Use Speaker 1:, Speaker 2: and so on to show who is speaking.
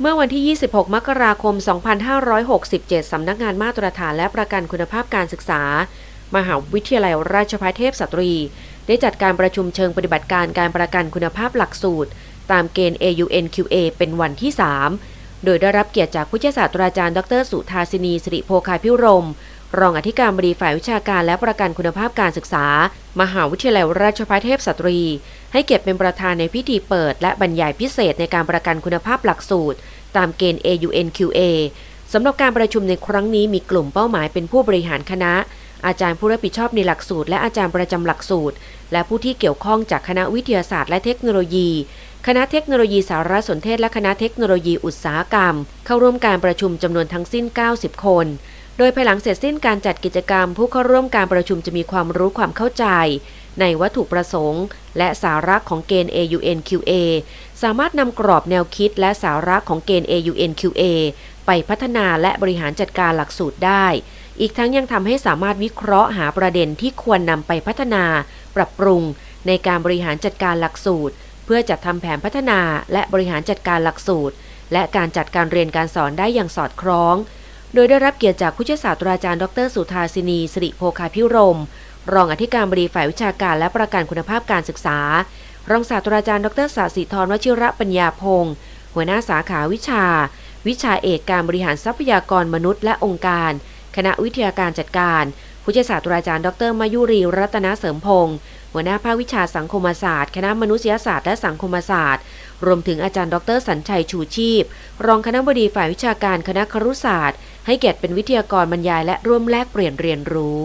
Speaker 1: เมื่อวันที่ 26 มกราคม 2567 สำนักงานมาตรฐานและประกันคุณภาพการศึกษา มหาวิทยาลัยราชภัฏเทพสตรี ได้จัดการประชุมเชิงปฏิบัติการการประกันคุณภาพหลักสูตร ตามเกณฑ์ AUNQA เป็นวันที่ 3 โดยได้รับเกียรติจากผู้ช่วยศาสตราจารย์ ดร สุธาสินีสิริโภคายพิรม รองอธิการบดีฝ่ายวิชาการและประกันคุณภาพการศึกษา มหาวิทยาลัยราชภัฏเทพสตรี ให้เกียรติเป็นประธานในพิธีเปิด และบรรยายพิเศษในการประกันคุณภาพหลักสูตร ตามเกณฑ์ AUNQA สำหรับการประชุมในครั้งนี้มีกลุ่มเป้าหมายเป็นผู้บริหารคณะ อาจารย์ผู้รับผิดชอบในหลักสูตร และอาจารย์ประจำหลักสูตร และผู้ที่เกี่ยวข้องจากคณะวิทยาศาสตร์และเทคโนโลยี คณะเทคโนโลยีสารสนเทศและคณะเทคโนโลยีอุตสาหกรรม เข้าร่วมการประชุมจำนวนทั้งสิ้น 90 คน โดยภายหลังเสร็จสิ้นการจัดกิจกรรม ผู้เข้าร่วมการประชุมจะมีความรู้ความเข้าใจ ในวัตถุประสงค์ และสาระของเกณฑ์ AUNQA สามารถนำกรอบแนวคิดและสาระของเกณฑ์ AUNQA ไปพัฒนาและบริหารจัดการหลักสูตรได้ อีกทั้งยังทำให้สามารถวิเคราะห์หาประเด็นที่ควรนำไปพัฒนา ปรับปรุง ในการบริหารจัดการหลักสูตร เพื่อจัดทำแผนพัฒนาและบริหารจัดการหลักสูตร และการจัดการเรียนการสอนได้อย่างสอดคล้อง โดยได้รับเกียรติจากผู้ช่วยศาสตราจารย์ดร สุธาสินีสิริโภคาพิรม รองอธิการบดีฝ่ายวิชาการและประกันคุณภาพการศึกษา รองศาสตราจารย์ดรศาสิธรวชิระปัญญาพงศ์หัวหน้าสาขาวิชา วิชาเอกการบริหารทรัพยากรมนุษย์และองค์การ คณะวิทยาการจัดการ ผู้ช่วยศาสตราจารย์ ดรมายุรีรัตนเสริมพงศ์ หัวหน้าภาควิชาสังคมศาสตร์ คณะมนุษยศาสตร์และสังคมศาสตร์ รวมถึงอาจารย์ดรสัญชัยชูชีพ รองคณะบดีฝ่ายวิชาการคณะครุศาสตร์ ให้เกียรติเป็นวิทยากรบรรยายและร่วมแลกเปลี่ยนเรียนรู้